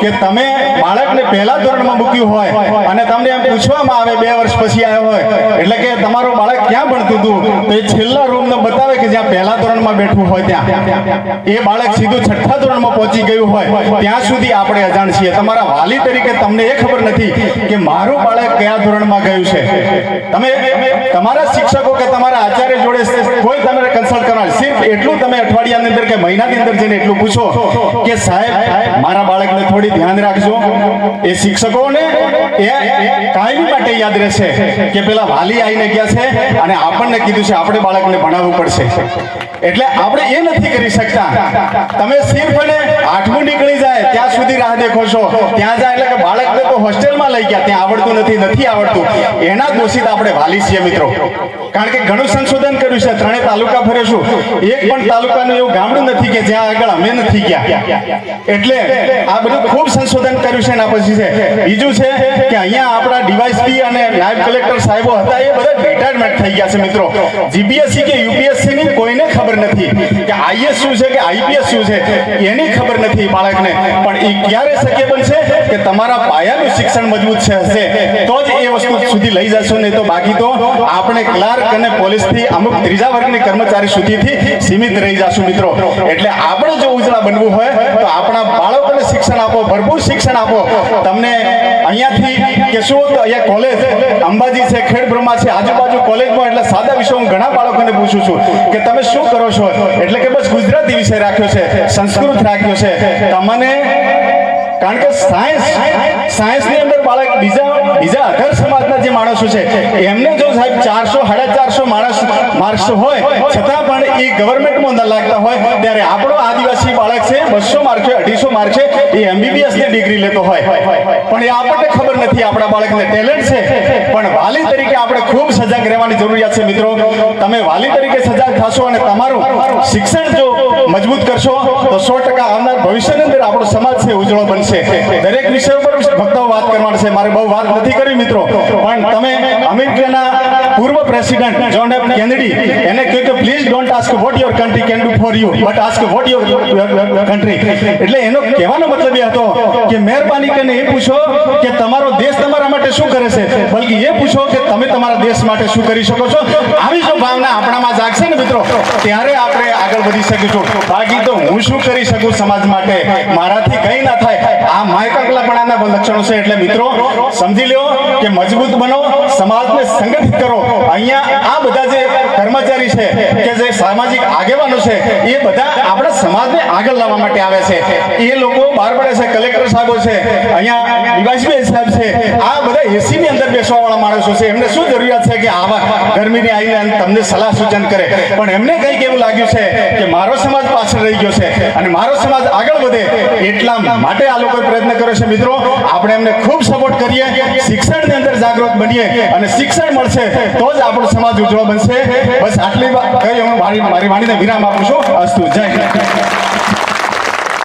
કે તમે બાળકને પહેલા ધોરણમાં મૂક્યું હોય અને તમને એમ પૂછવામાં આવે બે વર્ષ પછી આવ્યો હોય, એટલે કે તમારું ક્યાં ભણતું હતું તો એ છેલ્લા રૂમને બતાવે કે જ્યાં પહેલા ધોરણમાં બેઠું હોય ત્યાં. એ બાળક સીધું છઠ્ઠા ધોરણમાં પહોંચી ગયું હોય, ત્યાં સુધી આપણે અજાણ છીએ. તમારા વાલી તરીકે તમને એ ખબર નથી કે મારું બાળક કયા ધોરણમાં ગયું છે. તમે તમારા શિક્ષકો કે તમારા આચાર્ય જોડે કોઈ તમારે કન્સલ્ટ કરવા સિર્ફ એટલું તમે અઠવાડિયાની અંદર કે મહિનાની અંદર જઈને એટલું પૂછો કે સાહેબ, મારા બાળકને થોડી ધ્યાન રાખજો. એ શિક્ષકોને એ કાયમી માટે યાદ રહેશે કે પેલા વાલી આવીને ગયા છે અને આપણને કીધું છે આપણે બાળકને ભણાવવું પડશે. એટલે આપણે એ નથી કરી શકતા. તમે સિર્ફ અને આઠમું નીકળી જાય, ત્યાં સુધી રાહ દેખો છો. ત્યાં જાય એટલે કે બાળકને તો હોસ્ટેલમાં લઈ ગયા, ત્યાં આવડતું નથી નથી આવડતું. એના દોષિત આપણે વાલી છીએ મિત્રો. કારણ કે ઘણું સંશોધન કર્યું છે, ત્રણે તાલુકા ફરેશું એક પણ તાલુકાનું એવું ગામડું નથી કે જ્યાં આગળ અમે નથી ગયા. એટલે આ બધું ખૂબ સંશોધન કર્યું છે, એના પછી છે. બીજું છે કે અહીંયા આપણા ડીવાયસપી અને નાયબ કલેક્ટર સાહેબો હતા, એ બધા રિટાયરમેન્ટ થઈ ગયા છે, મિત્રો. જીપીએસસી કે યુપીએસસી ની ખબર નથી કે આઈએસ શું છે, કે આઈપીએસ શું છે, એની ખબર નથી બાળકને. પણ એ ક્યારે શક્ય બનશે કે તમારા પાયાનું શિક્ષણ મજબૂત છે હશે, તો જ એ વસ્તુ સુધી લઈ જશો, નહીં તો બાકી તો આપણે ક્લાર્ક અને પોલીસથી અમુક ત્રીજા વર્ગની કર્મચારી સુધીથી સીમિત રહી જશું મિત્રો. એટલે આપણે જો ઉજળા બનવું હોય, તો આપણા બાળકોને શિક્ષણ આપો, ભરપૂર શિક્ષણ આપો. તમને અહીંયાથી તો અહીંયા કોલેજ અંબાજી છે, ખેડ બ્રહ્મા છે, આજુબાજુ કોલેજમાં એટલે સાદા વિષય હું ઘણા બાળકોને પૂછું છું કે તમે શું કરો છો? એટલે કે બસ ગુજરાતી વિષય રાખ્યો છે, સંસ્કૃત રાખ્યો છે. તમને, કારણ કે સાયન્સ સાયન્સની અંદર બાળક બીજા બીજા અધર સમાજના જે માણસો છે, એમને જો સાહેબ ચારસો, સાડા ચારસો માણસ માર્ક્સ હોય, છતાં પણ એ ગવર્મેન્ટમાં અંદર લાગતા હોય, ત્યારે આપણો આદિવાસી બાળક છે, બસો માર્ક છે અઢીસો માર્ક છે એ એમબીબીએસની ડિગ્રી લેતો હોય. પણ એ આપણને નથી આપણા બાળકને ટેલેન્ટ છે. પણ વાલી તરીકે આપણે ખૂબ સજાગ રહેવાની જરૂરિયાત છે મિત્રો. તમે વાલી તરીકે સજાગ થશો અને તમારું શિક્ષણ જો મજબૂત કરશો, તો સો ટકા આવનાર ભવિષ્યની અંદર આપણો સમાજ છે ઉજળો બનશે. દરેક વિષય પર ભક્તો વાત કરવાની છે. મારે બહુ વાત નથી કરી મિત્રો. પણ તમે અમેરિકાના પૂર્વ પ્રેસિડેન્ટ જોન એફ કેનેડી એને કહ્યું કે please don't ask what your country can do for you but ask what your country એટલે એનો કહેવાનો મતલબ એ હતો મહેરબાની કરીને એ પૂછો કે તમારો દેશ તમારા માટે શું કરે છે? બલકી એ પૂછો કે તમે તમારા દેશ માટે શું કરી શકો છો? આવી જો ભાવના આપણામાં જાગશે ને મિત્રો, ત્યારે આપણે આગળ વધી શકીશું. બાકી તો હું શું કરી શકું સમાજ માટે? મારાથી કંઈ ના થાય. આ માયકકલાપણાના લક્ષણો છે એટલે મિત્રો, સમજી લ્યો કે મજબૂત બનો સમાજને સંગઠિત કરો. અહીંયા આ બધા જે કર્મચારી છે કે જે સામાજિક આગેવાનો છે, એ બધા આપણા સમાજને આગળ લાવવા માટે આવે છે. એ લોકો બહાર પડે છે, કલેક્ટર સાહેબો છે, અહીંયા નિવાસભાઈ સાહેબ છે, આ બધા એસી ની અંદર બેસવા વાળા માણસો છે. એમને શું જરૂરિયાત છે કે આવા ગરમીની આવીને તમને સલાહ સૂચન કરે? પણ એમને કંઈક એવું લાગ્યું છે કે મારો સમાજ પાછળ રહી ગયો છે અને મારો સમાજ આગળ વધે એટલા માટે આ લોકોએ પ્રયત્ન કર્યો છે. મિત્રો, આપણે એમને ખૂબ સપોર્ટ કરીએ, શિક્ષણની અંદર જાગૃત બનીએ અને શિક્ષણ મળશે તો જ આપણો સમાજ ઉજળો બનશે. બસ આટલી કહી હું મારી મારી વાણીને વિરામ આપું છું. અસ્તુ. જય.